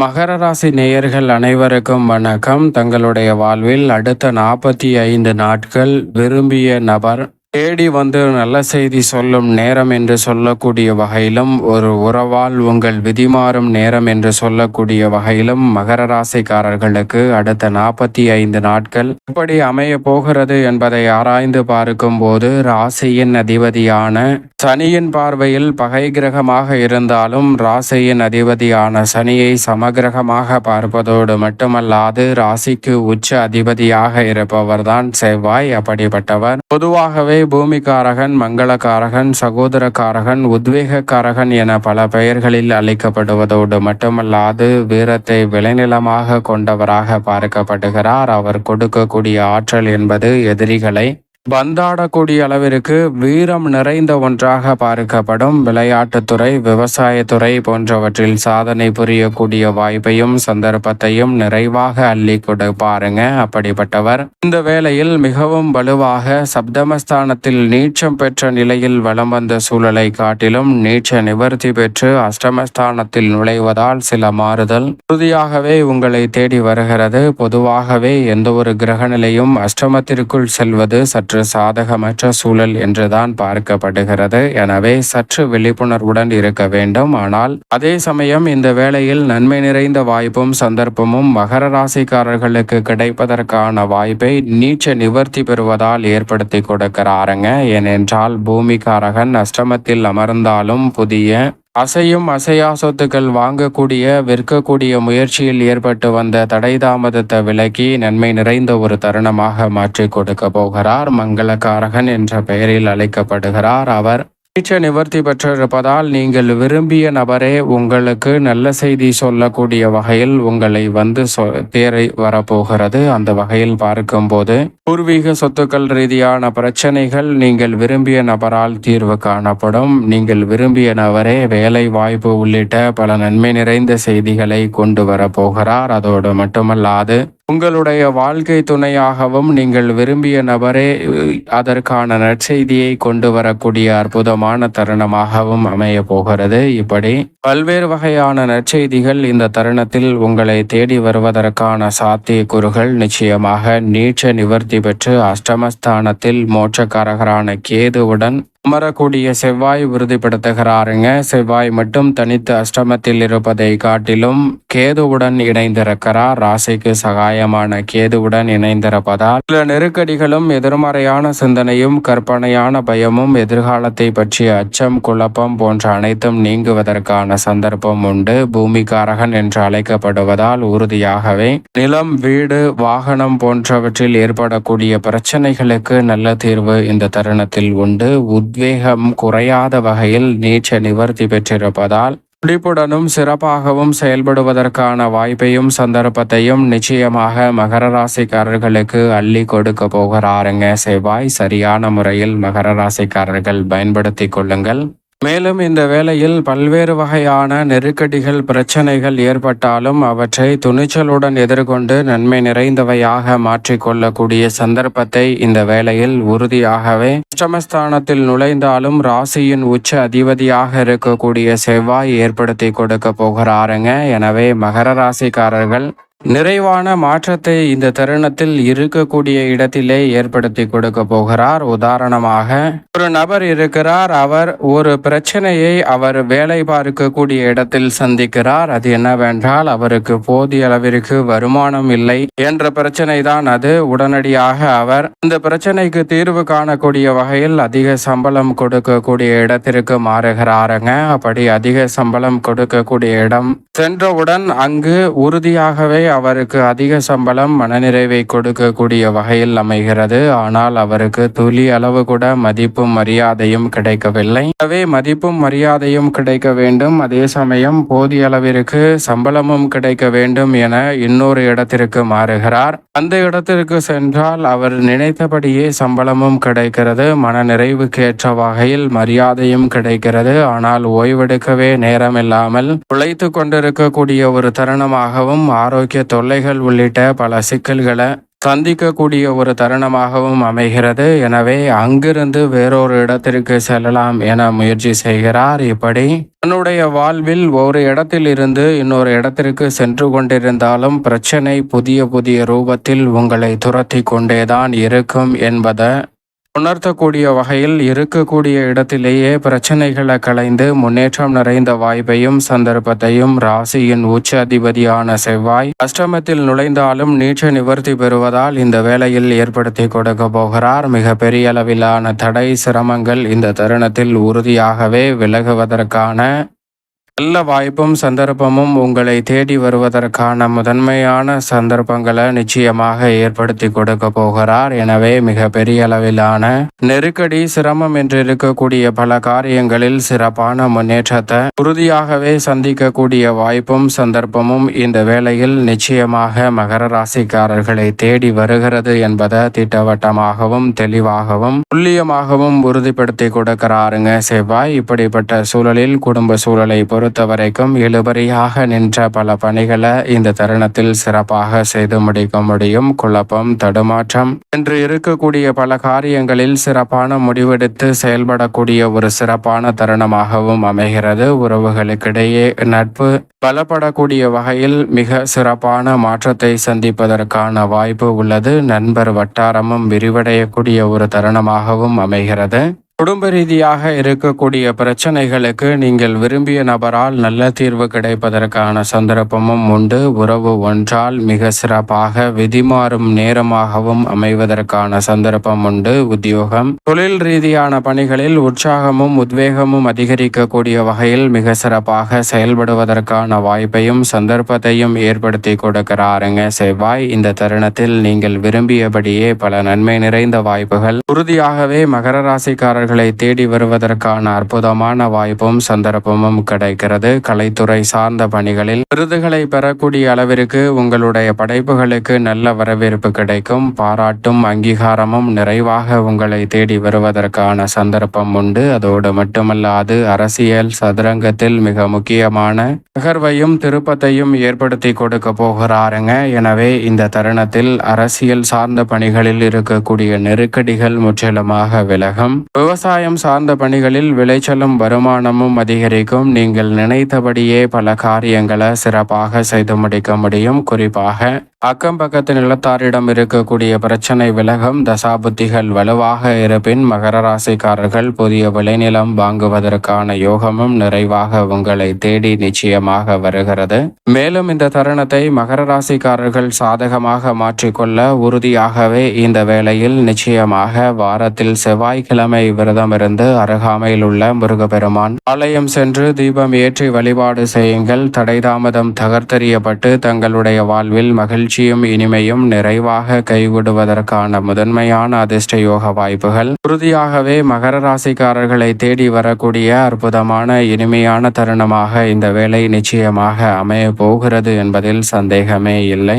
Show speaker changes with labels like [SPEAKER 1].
[SPEAKER 1] மகர ராசி நேயர்கள் அனைவருக்கும் வணக்கம். தங்களுடைய வாழ்வில் அடுத்த நாற்பத்தி ஐந்து நாட்கள் விரும்பிய நபர் தேடி வந்து நல்ல செய்தி சொல்லும் நேரம் என்று சொல்லக்கூடிய வகையிலும் ஒரு உறவால் உங்கள் விதிமாறும் நேரம் என்று சொல்லக்கூடிய வகையிலும் மகர ராசிக்காரர்களுக்கு அடுத்த நாற்பத்தி ஐந்து நாட்கள் எப்படி அமைய போகிறது என்பதை ஆராய்ந்து பார்க்கும் போது ராசியின் அதிபதியான சனியின் பார்வையில் பகை கிரகமாக இருந்தாலும் ராசியின் அதிபதியான சனியை சமகிரகமாக பார்ப்பதோடு மட்டுமல்லாது ராசிக்கு உச்ச அதிபதியாக இருப்பவர்தான் செவ்வாய் அப்படிப்பட்டவர். பொதுவாகவே பூமிக்காரகன் மங்களகாரகன் சகோதரக்காரகன் உத்வேகக்காரகன் என பல பெயர்களில் அழைக்கப்படுவதோடு மட்டுமல்லாது வீரத்தை விளைநிலமாக கொண்டவராக பார்க்கப்படுகிறார். அவர் கொடுக்கக்கூடிய ஆற்றல் என்பது எதிரிகளை பந்தாடக்கூடிய அளவிற்கு வீரம் நிறைந்த ஒன்றாக பார்க்கப்படும் விளையாட்டுத்துறை விவசாயத்துறை போன்றவற்றில் சாதனை புரியக்கூடிய வாய்ப்பையும் சந்தர்ப்பத்தையும் நிறைவாக அள்ளி கொடுப்பாருங்க அப்படிப்பட்டவர். இந்த வேளையில் மிகவும் வலுவாக சப்தமஸ்தானத்தில் நீச்சம் பெற்ற நிலையில் வலம் வந்த சூழலை காட்டிலும் நீச்ச நிவர்த்தி பெற்று அஷ்டமஸ்தானத்தில் நுழைவதால் சில மாறுதல். உறுதியாகவே உங்களை தேடி வருகிறது. பொதுவாகவே எந்த ஒரு கிரகநிலையும் அஷ்டமத்திற்குள் செல்வது சற்று சற்று சாதகமற்ற சூழல் என்றுதான் பார்க்கப்படுகிறது. எனவே சற்று விழிப்புணர்வுடன் இருக்க வேண்டும். ஆனால் அதே சமயம் இந்த வேளையில் நன்மை நிறைந்த வாய்ப்பும் சந்தர்ப்பமும் மகர ராசிக்காரர்களுக்கு கிடைப்பதற்கான வாய்ப்பை நீச்ச நிவர்த்தி பெறுவதால் ஏற்படுத்தி கொடுக்கிறாருங்க. ஏனென்றால் பூமிக்காரகன் அஷ்டமத்தில் அமர்ந்தாலும் புதிய அசையும் அசையா சொத்துக்கள் வாங்கக்கூடிய விற்கக்கூடிய முயற்சியில் ஏற்பட்டு வந்த தடை தாமதத்தை விலக்கி நன்மை நிறைந்த ஒரு தருணமாக மாற்றி கொடுக்க போகிறார். மங்களக்காரகன் என்ற பெயரில் அழைக்கப்படுகிறார். அவர் நீச்ச நிவர்த்தி பெற்றிருப்பதால் நீங்கள் விரும்பிய நபரே உங்களுக்கு நல்ல செய்தி சொல்லக்கூடிய வகையில் உங்களை வந்து தேரை வரப்போகிறது. அந்த வகையில் பார்க்கும்போது பூர்வீக சொத்துக்கள் ரீதியான பிரச்சனைகள் நீங்கள் விரும்பிய நபரால் தீர்வு காணப்படும். நீங்கள் விரும்பிய நபரே வேலை வாய்ப்பு உள்ளிட்ட பல நன்மை நிறைந்த செய்திகளை கொண்டு வரப்போகிறார். அதோடு மட்டுமல்லாது உங்களுடைய வாழ்க்கை துணையாகவும் நீங்கள் விரும்பிய நபரே அதற்கான நற்செய்தியை கொண்டு வரக்கூடிய அற்புதமான தருணமாகவும் அமைய போகிறது. இப்படி பல்வேறு வகையான நற்செய்திகள் இந்த தருணத்தில் உங்களை தேடி வருவதற்கான சாத்தியக்கூறுகள் நிச்சயமாக நீச்ச நிவர்த்தி பெற்று அஷ்டமஸ்தானத்தில் மோட்சக்காரகரான கேதுவுடன் அமரக்கூடிய செவ்வாய் உறுதிப்படுத்துகிறாருங்க. செவ்வாய் மட்டும் தனித்து அஷ்டமத்தில் இருப்பதை காட்டிலும் கேதுவுடன் இணைந்திருக்கிறார். ராசிக்கு சகாயமான கேதுவுடன் இணைந்திருப்பதால் சில நெருக்கடிகளும் எதிர்மறையான சிந்தனையும் கற்பனையான பயமும் எதிர்காலத்தை பற்றிய அச்சம் குழப்பம் போன்ற அனைத்தும் நீங்குவதற்கான சந்தர்ப்பம் உண்டு. பூமிக்காரகன் என்று அழைக்கப்படுவதால் உறுதியாகவே நிலம் வீடு வாகனம் போன்றவற்றில் ஏற்படக்கூடிய பிரச்சனைகளுக்கு நல்ல தீர்வு இந்த தருணத்தில் உண்டு. உத்வேகம் குறையாத வகையில் நீச்ச நிவர்த்தி பெற்றிருப்பதால் துடிப்புடனும் சிறப்பாகவும் செயல்படுவதற்கான வாய்ப்பையும் சந்தர்ப்பத்தையும் நிச்சயமாக மகர ராசிக்காரர்களுக்கு அள்ளி கொடுக்க போகிறாருங்க. செவ்வாய் சரியான முறையில் மகர ராசிக்காரர்கள் பயன்படுத்தி கொள்ளுங்கள். மேலும் இந்த வேளையில் பல்வேறு வகையான நெருக்கடிகள் பிரச்சனைகள் ஏற்பட்டாலும் அவற்றை துணிச்சலுடன் எதிர்கொண்டு நன்மை நிறைந்தவையாக மாற்றிக்கொள்ளக்கூடிய சந்தர்ப்பத்தை இந்த வேளையில் உறுதியாகவே அஷ்டமஸ்தானத்தில் நுழைந்தாலும் ராசியின் உச்ச அதிபதியாக இருக்கக்கூடிய செவ்வாய் ஏற்படுத்தி கொடுக்க போகிறாருங்க. எனவே மகர ராசிக்காரர்கள் நிறைவான மாற்றத்தை இந்த தருணத்தில் இருக்கக்கூடிய இடத்திலே ஏற்படுத்தி கொடுக்க போகிறார். உதாரணமாக ஒரு நபர் இருக்கிறார். அவர் ஒரு பிரச்சனையை அவர் வேலை பார்க்கக்கூடிய இடத்தில் சந்திக்கிறார். அது என்னவென்றால் அவருக்கு போதிய அளவிற்கு வருமானம் இல்லை என்ற பிரச்சனை தான் அது. உடனடியாக அவர் இந்த பிரச்சனைக்கு தீர்வு காணக்கூடிய வகையில் அதிக சம்பளம் கொடுக்கக்கூடிய இடத்திற்கு மாறுகிறாருங்க. அப்படி அதிக சம்பளம் கொடுக்கக்கூடிய இடம் சென்றவுடன் அங்கு உறுதியாகவே அவருக்கு அதிக சம்பளம் மனநிறைவை கொடுக்கக்கூடிய வகையில் அமைகிறது. ஆனால் அவருக்கு துளி அளவு கூட மதிப்பும் மரியாதையும் கிடைக்கவில்லை. எனவே மதிப்பும் மரியாதையும் கிடைக்க வேண்டும். அதே சமயம் போதிய அளவிற்கு சம்பளமும் கிடைக்க வேண்டும் என இன்னொரு இடத்திற்கு மாறுகிறார். அந்த இடத்திற்கு சென்றால் அவர் நினைத்தபடியே சம்பளமும் கிடைக்கிறது மன நிறைவுக்கு ஏற்ற வகையில் மரியாதையும் கிடைக்கிறது. ஆனால் ஓய்வெடுக்கவே நேரமில்லாமல் உழைத்து கொண்டிருக்கக்கூடிய ஒரு தருணமாகவும் ஆரோக்கிய தொல்லைகள் உள்ளிட்ட பல சிக்கல்களை சந்திக்கக்கூடிய ஒரு தருணமாகவும் அமைகிறது. எனவே அங்கிருந்து வேறொரு இடத்திற்கு செல்லலாம் என முயற்சி செய்கிறார். இப்படி தன்னுடைய வாழ்வில் ஒரு இடத்தில் இருந்து இன்னொரு இடத்திற்கு சென்று கொண்டிருந்தாலும் பிரச்சனை புதிய புதிய ரூபத்தில் உங்களை துரத்தி கொண்டேதான் இருக்கும் என்பதை உணர்த்தக்கூடிய வகையில் இருக்கக்கூடிய இடத்திலேயே பிரச்சனைகளை களைந்து முன்னேற்றம் நிறைந்த வாய்ப்பையும் சந்தர்ப்பத்தையும் ராசியின் உச்ச அதிபதியான செவ்வாய் அஷ்டமத்தில் நுழைந்தாலும் நீச்ச நிவர்த்தி பெறுவதால் இந்த வேளையில் ஏற்படுத்தி கொடுக்க போகிறார். மிக பெரிய அளவிலான தடை சிரமங்கள் இந்த தருணத்தில் உறுதியாகவே விலகுவதற்கான நல்ல வாய்ப்பும் சந்தர்ப்பமும் உங்களை தேடி வருவதற்கான முதன்மையான சந்தர்ப்பங்களை நிச்சயமாக ஏற்படுத்தி கொடுக்க போகிறார். எனவே மிக பெரிய அளவிலான நெருக்கடி சிரமம் என்று இருக்கக்கூடிய பல காரியங்களில் சிறப்பான முன்னேற்றத்தை உறுதியாகவே சந்திக்கக்கூடிய வாய்ப்பும் சந்தர்ப்பமும் இந்த வேளையில் நிச்சயமாக மகர ராசிக்காரர்களை தேடி வருகிறது என்பதை திட்டவட்டமாகவும் தெளிவாகவும் துல்லியமாகவும் உறுதிப்படுத்தி கொடுக்கிறாருங்க செவ்வாய். இப்படிப்பட்ட சூழலில் குடும்ப சூழலை பொறுத்து பொறுத்தவரைக்கும் இழுபறியாக நின்ற பல பணிகளை இந்த தருணத்தில் சிறப்பாக செய்து முடிக்க முடியும். குழப்பம் தடுமாற்றம். என்று இருக்கக்கூடிய பல காரியங்களில் சிறப்பான முடிவெடுத்து செயல்படக்கூடிய ஒரு சிறப்பான தருணமாகவும் அமைகிறது. உறவுகளுக்கிடையே நட்பு பலப்படக்கூடிய வகையில் மிக சிறப்பான மாற்றத்தை சந்திப்பதற்கான வாய்ப்பு உள்ளது. நண்பர் வட்டாரமும் விரிவடையக்கூடிய ஒரு தருணமாகவும் அமைகிறது. குடும்ப ரீதியாக இருக்கக்கூடிய பிரச்சனைகளுக்கு நீங்கள் விரும்பிய நபரால் நல்ல தீர்வு கிடைப்பதற்கான சந்தர்ப்பமும் உண்டு. உறவு ஒன்றால் மிக சிறப்பாக விதிமாறும் நேரமாகவும் அமைவதற்கான சந்தர்ப்பம் உண்டு. உத்தியோகம். தொழில் ரீதியான பணிகளில் உற்சாகமும் உத்வேகமும் அதிகரிக்கக்கூடிய வகையில் மிக சிறப்பாக செயல்படுவதற்கான வாய்ப்பையும் சந்தர்ப்பத்தையும் ஏற்படுத்தி கொடுக்கிறாருங்க செவ்வாய். இந்த தருணத்தில் நீங்கள் விரும்பியபடியே பல நன்மை நிறைந்த வாய்ப்புகள். உறுதியாகவே மகர ராசிக்காரர் அவர்களை தேடி வருவதற்கான அற்புதமான வாய்ப்பும் சந்தர்ப்பமும் கிடைக்கிறது. கலைத்துறை சார்ந்த பணிகளில் விருதுகளை பெறக்கூடிய அளவிற்கு உங்களுடைய படைப்புகளுக்கு நல்ல வரவேற்பு கிடைக்கும். பாராட்டும் அங்கீகாரமும் நிறைவாக உங்களை தேடி வருவதற்கான சந்தர்ப்பம் உண்டு. அதோடு மட்டுமல்லாது அரசியல் சதுரங்கத்தில் மிக முக்கியமான நகர்வையும் திருப்பத்தையும் ஏற்படுத்தி கொடுக்க போகிறாருங்க. எனவே இந்த தருணத்தில் அரசியல் சார்ந்த பணிகளில் இருக்கக்கூடிய நெருக்கடிகள் முற்றிலுமாக விலகும். விவசாயம் சார்ந்த பணிகளில் விளைச்சலும் வருமானமும் அதிகரிக்கும். நீங்கள் நினைத்தபடியே பல காரியங்களை சிறப்பாக செய்து முடிக்க முடியும். குறிப்பாக அக்கம் பக்கத்து நிலத்தாரிடம் இருக்கக்கூடிய பிரச்சனை விலகம் தசாபுத்திகள் வலுவாக இருப்பின் மகர ராசிக்காரர்கள் புதிய விளைநிலம் வாங்குவதற்கான யோகமும் நிறைவாக உங்களை தேடி நிச்சயமாக வருகிறது. மேலும் இந்த தருணத்தை மகர ராசிக்காரர்கள் சாதகமாக மாற்றிக்கொள்ள உறுதியாகவே இந்த வேளையில் நிச்சயமாக வாரத்தில் செவ்வாய்க்கிழமை விரதமிருந்து அருகாமையில் உள்ள முருகப்பெருமான் ஆலயம் சென்று தீபம் ஏற்றி வழிபாடு செய்யுங்கள். தடை தாமதம் தகர்த்தெறியப்பட்டு தங்களுடைய வாழ்வில் மகிழ்ச்சி மகிழ்ச்சியும் இனிமையும் நிறைவாக கைவிடுவதற்கான முதன்மையான அதிர்ஷ்ட யோக வாய்ப்புகள். உறுதியாகவே மகர ராசிக்காரர்களை தேடி வரக்கூடிய அற்புதமான இனிமையான தருணமாக இந்த வேலை நிச்சயமாக அமைய போகிறது என்பதில் சந்தேகமே இல்லை.